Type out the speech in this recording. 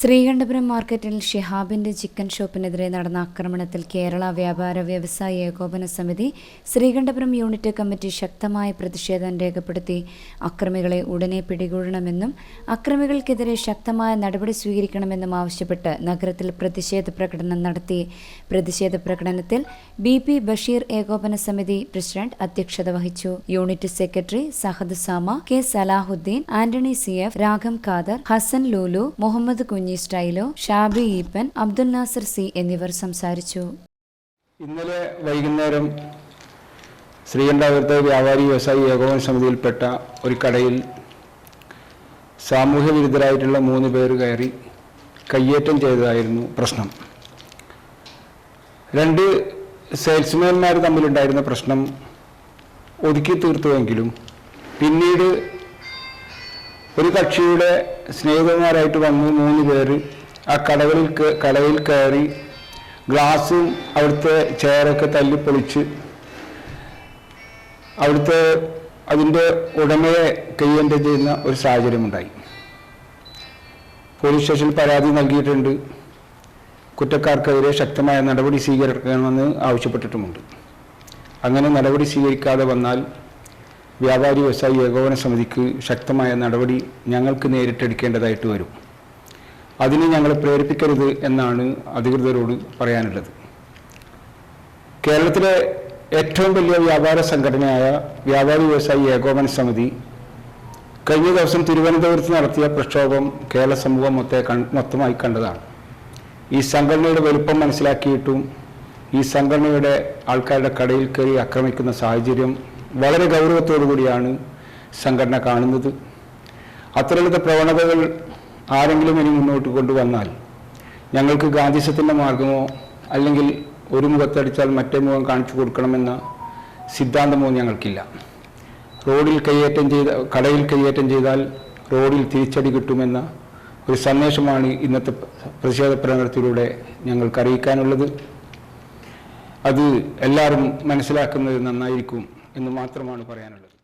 ശ്രീകണ്ഠപുരം മാർക്കറ്റിൽ ഷിഹാബിന്റെ ചിക്കൻ ഷോപ്പിനെതിരെ നടന്ന ആക്രമണത്തിൽ കേരള വ്യാപാര വ്യവസായ ഏകോപന സമിതി ശ്രീകണ്ഠപുരം യൂണിറ്റ് കമ്മിറ്റി ശക്തമായ പ്രതിഷേധം രേഖപ്പെടുത്തി. അക്രമികളെ ഉടനെ പിടികൂടണമെന്നും അക്രമികൾക്കെതിരെ ശക്തമായ നടപടി സ്വീകരിക്കണമെന്നും ആവശ്യപ്പെട്ട് നഗരത്തിൽ പ്രതിഷേധ പ്രകടനം നടത്തി. പ്രതിഷേധ പ്രകടനത്തിൽ ബി പി ബഷീർ ഏകോപന സമിതി പ്രസിഡന്റ് അധ്യക്ഷത വഹിച്ചു. യൂണിറ്റ് സെക്രട്ടറി സഹദ് സാമ K Salahuddin Antony C F രാഘം Khader Hasan Lulu Muhammad കുഞ്ഞി സ്റ്റൈലോ? ഷാബി ഈപ്പൻ അബ്ദുൽ നാസർ സി എന്നിവർ സംസാരിച്ചു. ഇന്നലെ വൈകുന്നേരം ശ്രീകണ്ഠാപുരത്തെ വ്യാപാരി വ്യവസായി ഏകോപന സമിതിയിൽപ്പെട്ട ഒരു കടയിൽ സാമൂഹ്യ വിരുദ്ധരായിട്ടുള്ള മൂന്ന് പേർ കയറി കയ്യേറ്റം ചെയ്തതായിരുന്നു പ്രശ്നം. രണ്ട് സെയിൽസ്മാൻമാർ തമ്മിലുണ്ടായിരുന്ന പ്രശ്നം ഒതുക്കി തീർത്തുവെങ്കിലും പിന്നീട് ഒരു കക്ഷിയുടെ സ്നേഹിതന്മാരായിട്ട് വന്ന് മൂന്ന് പേര്. ആ കടകളിൽ കടയിൽ കയറി ഗ്ലാസും അവിടുത്തെ ചെയറൊക്കെ തല്ലിപ്പൊളിച്ച് അവിടുത്തെ അതിന്റെ ഉടമയെ കൈകാര്യം ചെയ്യുന്ന ഒരു സാഹചര്യമുണ്ടായി. പോലീസ് സ്റ്റേഷനിൽ പരാതി നൽകിയിട്ടുണ്ട്. കുറ്റക്കാർക്കെതിരെ ശക്തമായ നടപടി സ്വീകരിക്കണമെന്ന് ആവശ്യപ്പെട്ടിട്ടുമുണ്ട്. അങ്ങനെ നടപടി സ്വീകരിക്കാതെ വന്നാൽ വ്യാപാരി വ്യവസായി ഏകോപന സമിതിക്ക് ശക്തമായ നടപടി ഞങ്ങൾക്ക് നേരിട്ടെടുക്കേണ്ടതായിട്ട് വരും. അതിനെ ഞങ്ങളെ പ്രേരിപ്പിക്കരുത് എന്നാണ് അധികൃതരോട് പറയാനുള്ളത്. കേരളത്തിലെ ഏറ്റവും വലിയ വ്യാപാര സംഘടനയായ വ്യാപാരി വ്യവസായി ഏകോപന സമിതി കഴിഞ്ഞ ദിവസം തിരുവനന്തപുരത്ത് നടത്തിയ പ്രക്ഷോഭം കേരള സമൂഹം മൊത്ത മൊത്തമായി കണ്ടതാണ്. ഈ സംഘടനയുടെ വലുപ്പം മനസ്സിലാക്കിയിട്ടും ഈ സംഘടനയുടെ ആൾക്കാരുടെ കടയിൽ കയറി ആക്രമിക്കുന്ന സാഹചര്യം വളരെ ഗൗരവത്തോടു കൂടിയാണ് സംഘടന കാണുന്നത്. അത്തരത്തിലത്തെ പ്രവണതകൾ ആരെങ്കിലും ഇനി മുന്നോട്ട് കൊണ്ടുവന്നാൽ ഞങ്ങൾക്ക് ഗാന്ധിസത്തിന്റെ മാർഗമോ അല്ലെങ്കിൽ ഒരു മുഖത്തടിച്ചാൽ മറ്റേ മുഖം കാണിച്ചു കൊടുക്കണമെന്ന സിദ്ധാന്തമോ ഞങ്ങൾക്കില്ല. റോഡിൽ കൈയേറ്റം ചെയ്ത കടയിൽ കൈയേറ്റം ചെയ്താൽ റോഡിൽ തിരിച്ചടി കിട്ടുമെന്ന ഒരു സന്ദേശമാണ് ഇന്നത്തെ പ്രതിഷേധ പ്രകടനത്തിലൂടെ ഞങ്ങൾക്ക് അറിയിക്കാനുള്ളത്. അത് എല്ലാവരും മനസ്സിലാക്കുന്നത് നന്നായിരിക്കും. എന്ന് മാത്രമാണ് പറയാനുള്ളത്.